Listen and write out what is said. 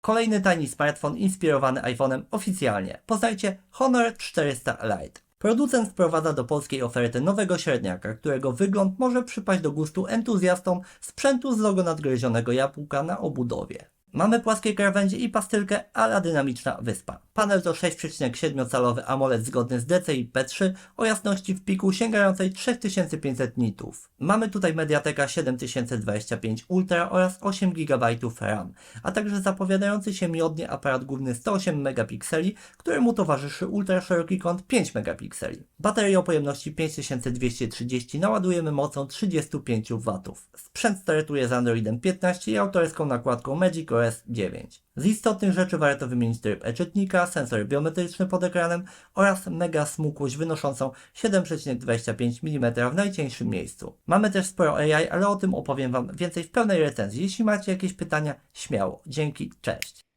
Kolejny tani smartfon inspirowany iPhone'em oficjalnie. Poznajcie Honor 400 Lite. Producent wprowadza do polskiej oferty nowego średniaka, którego wygląd może przypaść do gustu entuzjastom sprzętu z logo nadgryzionego jabłka na obudowie. Mamy płaskie krawędzie i pastylkę, ale dynamiczna wyspa. Panel to 6,7-calowy AMOLED zgodny z DCI-P3 o jasności w piku sięgającej 3500 nitów. Mamy tutaj Mediateka 7025 Ultra oraz 8 GB RAM, a także zapowiadający się miodnie aparat główny 108 megapikseli, któremu towarzyszy ultra szeroki kąt 5 megapikseli. Baterię o pojemności 5230 naładujemy mocą 35 W. Sprzęt startuje z Androidem 15 i autorską nakładką Magic OS 9. Z istotnych rzeczy warto wymienić tryb e-czytnika, sensor biometryczny pod ekranem oraz mega smukłość wynoszącą 7,25 mm w najcieńszym miejscu. Mamy też sporo AI, ale o tym opowiem Wam więcej w pełnej recenzji. Jeśli macie jakieś pytania, śmiało. Dzięki, cześć.